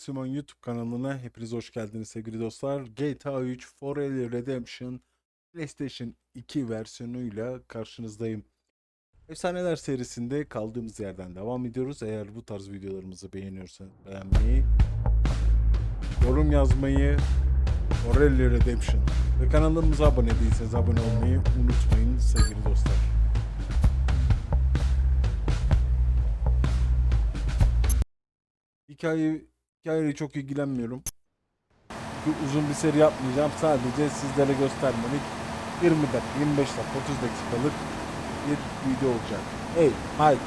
Maximum YouTube kanalına hepiniz hoş geldiniz sevgili dostlar. GTA 3 For Real Redemption PlayStation 2 versiyonuyla karşınızdayım. Efsaneler serisinde kaldığımız yerden devam ediyoruz. Eğer bu tarz videolarımızı beğeniyorsanız beğenmeyi, yorum yazmayı, For Real Redemption ve kanalımıza abone değilseniz abone olmayı unutmayın sevgili dostlar. Hikaye, hikayeyle çok ilgilenmiyorum. Çünkü uzun bir seri yapmayacağım. Sadece sizlere göstermelik 20 dakika, 25 dakika, 30 dakikalık bir video olacak. Hey Mike.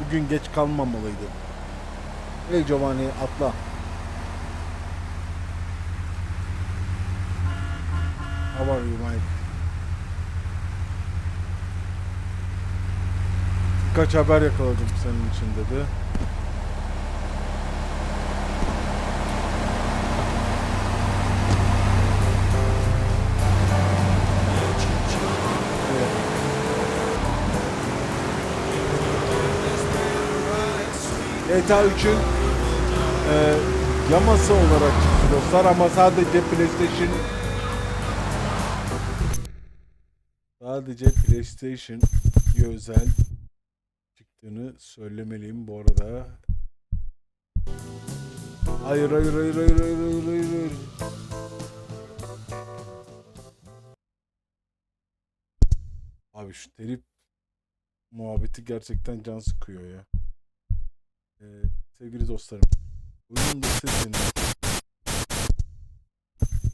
Bugün geç kalmamalıydı. Hey Giovanni atla. How are you Mike? Birkaç haber yakaladım senin için dedi. GTA 3'ün e, yaması olarak çıktı dostlar ama sadece PlayStation sadece PlayStation özel çıktığını söylemeliyim bu arada. Hayır hayır hayır hayır hayır hayır hayır. hayır. Abi şu telif muhabbeti gerçekten can sıkıyor ya. Ee, sevgili dostlarım. Da sesini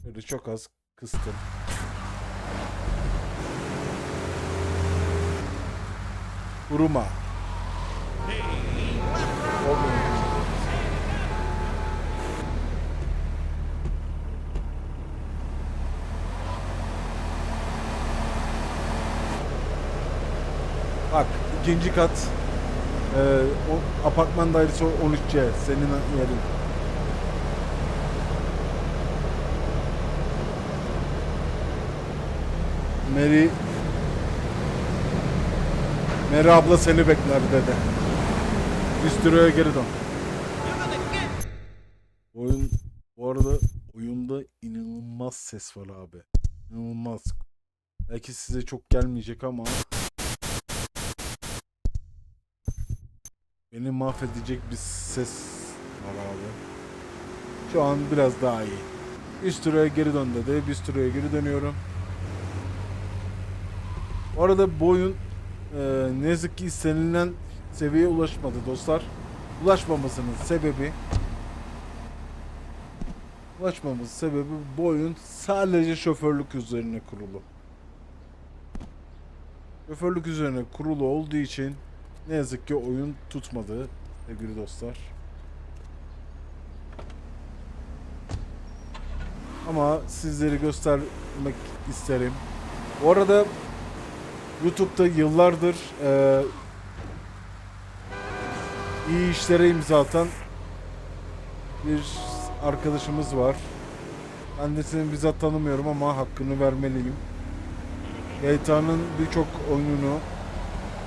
böyle çok az kıstım. Kuruma. Bak ikinci kat e, o apartman dairesi 13C senin yerin. Mary Mary abla seni bekler dedi. Üstüroya geri dön. Oyun bu arada oyunda inanılmaz ses var abi. İnanılmaz. Belki size çok gelmeyecek ama beni mahvedecek bir ses var abi. Şu an biraz daha iyi. Üstüroya geri dön dedi. Üstüroya geri dönüyorum. Bu arada bu oyun e, ne yazık ki istenilen seviyeye ulaşmadı dostlar. Ulaşmamasının sebebi ulaşmamızın sebebi bu oyun sadece şoförlük üzerine kurulu. Şoförlük üzerine kurulu olduğu için ne yazık ki oyun tutmadı sevgili dostlar. Ama sizleri göstermek isterim. Bu arada YouTube'da yıllardır eee iyi işlere imza atan bir arkadaşımız var. Kendisini bizzat tanımıyorum ama hakkını vermeliyim. GTA'nın birçok oyununu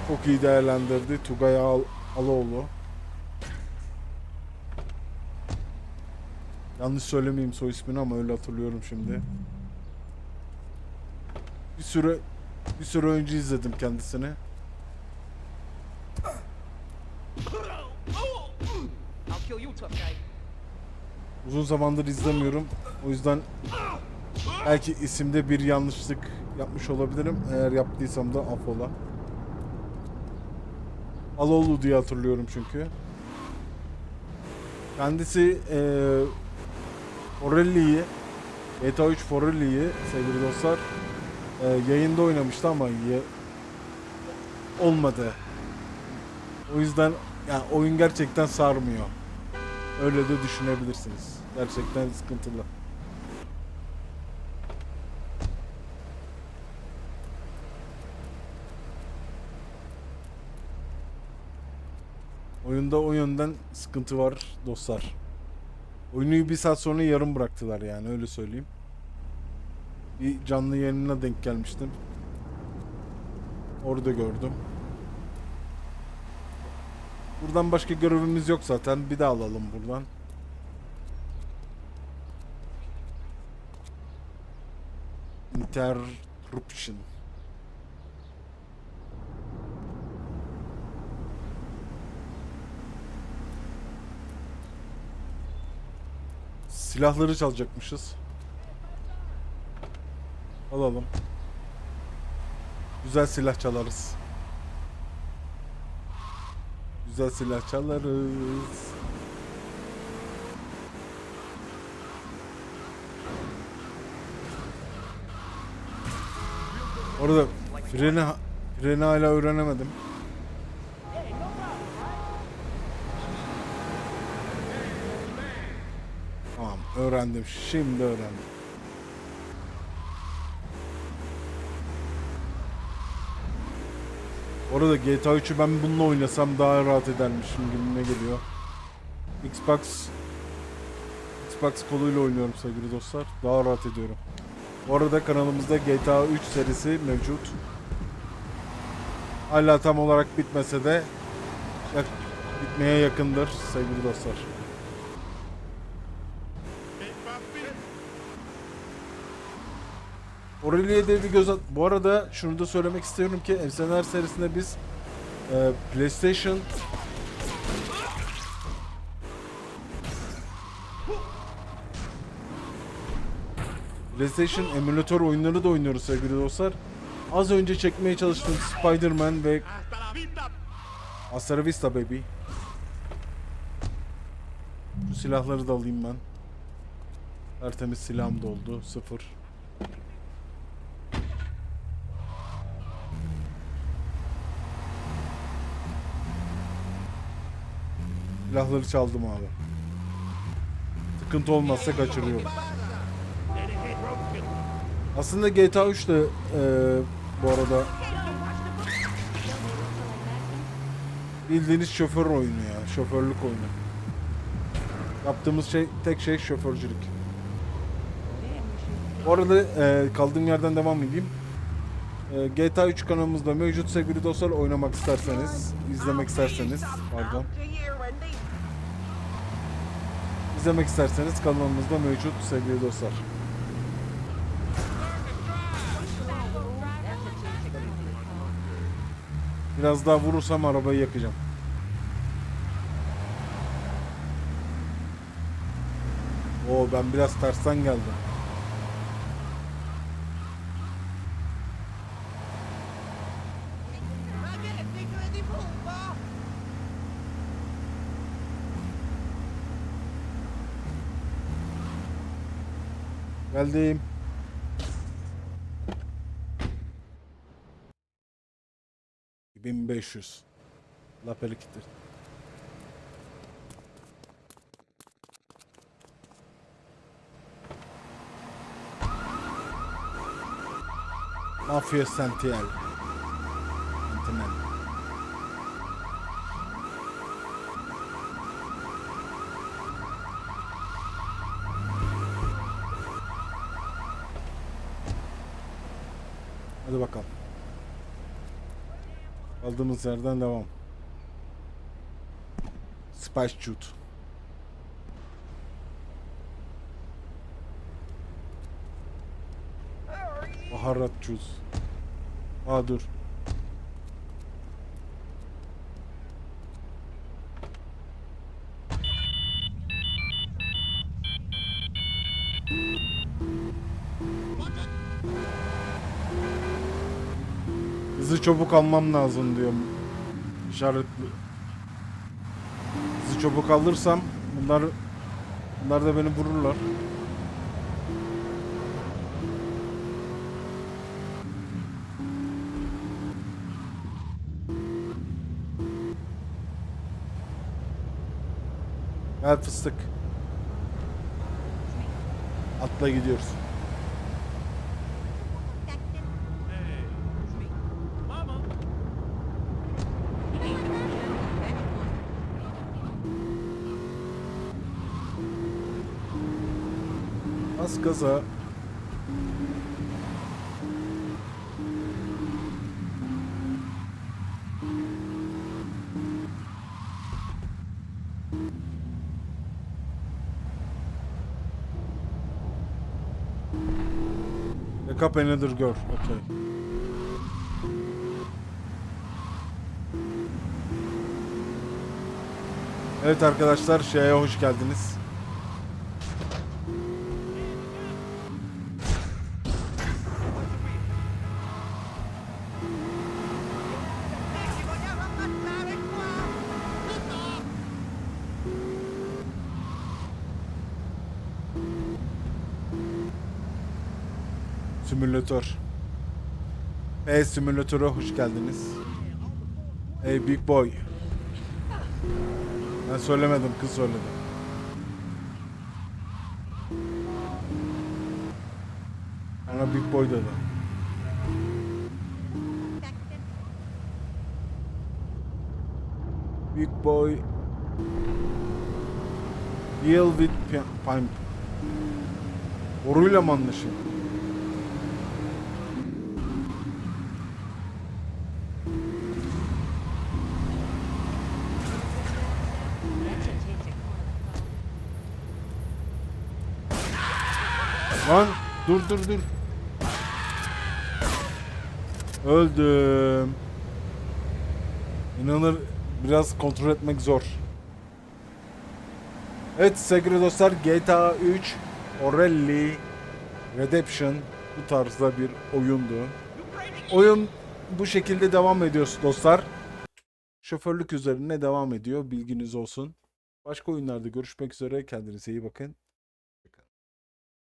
çok iyi değerlendirdi. Tugay Al Aloğlu. Yanlış söylemeyeyim soy ismini ama öyle hatırlıyorum şimdi. Bir süre bir süre önce izledim kendisini. Uzun zamandır izlemiyorum. O yüzden belki isimde bir yanlışlık yapmış olabilirim. Eğer yaptıysam da affola. Aloğlu diye hatırlıyorum çünkü. Kendisi eee Forelli'yi GTA 3 Forelli'yi sevgili dostlar eee, yayında oynamıştı ama ye- olmadı. O yüzden yani oyun gerçekten sarmıyor. Öyle de düşünebilirsiniz. Gerçekten sıkıntılı. Oyunda o yönden sıkıntı var dostlar. Oyunu bir saat sonra yarım bıraktılar yani öyle söyleyeyim. Bir canlı yayınına denk gelmiştim. Orada gördüm. Buradan başka görevimiz yok zaten. Bir daha alalım buradan. Interruption. Silahları çalacakmışız. Alalım. Güzel silah çalarız. Güzel silah çalarız. Orada freni freni hala öğrenemedim. Öğrendim. Şimdi öğrendim. Orada GTA 3'ü ben bununla oynasam daha rahat edermişim gibime geliyor. Xbox Xbox koluyla oynuyorum sevgili dostlar. Daha rahat ediyorum. Bu arada kanalımızda GTA 3 serisi mevcut. Hala tam olarak bitmese de bitmeye yakındır sevgili dostlar. Aurelia'ya de bir göz at. Bu arada şunu da söylemek istiyorum ki Efsaneler serisinde biz e, PlayStation PlayStation emülatör oyunları da oynuyoruz sevgili dostlar. Az önce çekmeye çalıştığım Spider-Man ve Hasta vista baby. Şu silahları da alayım ben. Tertemiz silahım doldu. Sıfır. Silahları çaldım abi. Sıkıntı olmazsa kaçırıyorum. Aslında GTA 3 de e, bu arada bildiğiniz şoför oyunu ya. Şoförlük oyunu. Yaptığımız şey tek şey şoförcülük. Bu arada e, kaldığım yerden devam edeyim. E, GTA 3 kanalımızda mevcut sevgili dostlar oynamak isterseniz, izlemek isterseniz, pardon. İzlemek isterseniz kanalımızda mevcut sevgili dostlar. Biraz daha vurursam arabayı yakacağım. Oo ben biraz tersten geldim. Geldim. Bin beş yüz. La peliktir. Mafya Sentinel. Hadi bakalım. Kaldığımız yerden devam. Spice Shoot. Baharat cuz. Aa dur. Çabuk almam lazım diyorum. İşaretli. Hızlı çabuk alırsam bunlar bunlar da beni vururlar. Gel fıstık. Atla gidiyoruz. Bas gaza. Pick another girl. Okay. Evet arkadaşlar şeye hoş geldiniz. Simülatör. Hey simülatöre hoş geldiniz. Hey big boy. Ben söylemedim kız söyledi. Bana big boy dedi. Big boy Deal with pimp. Boruyla mı anlaşayım? Dur dur dur. Öldüm. İnanır biraz kontrol etmek zor. Evet sevgili dostlar GTA 3 Orelli Redemption bu tarzda bir oyundu. Oyun bu şekilde devam ediyor dostlar. Şoförlük üzerine devam ediyor bilginiz olsun. Başka oyunlarda görüşmek üzere kendinize iyi bakın.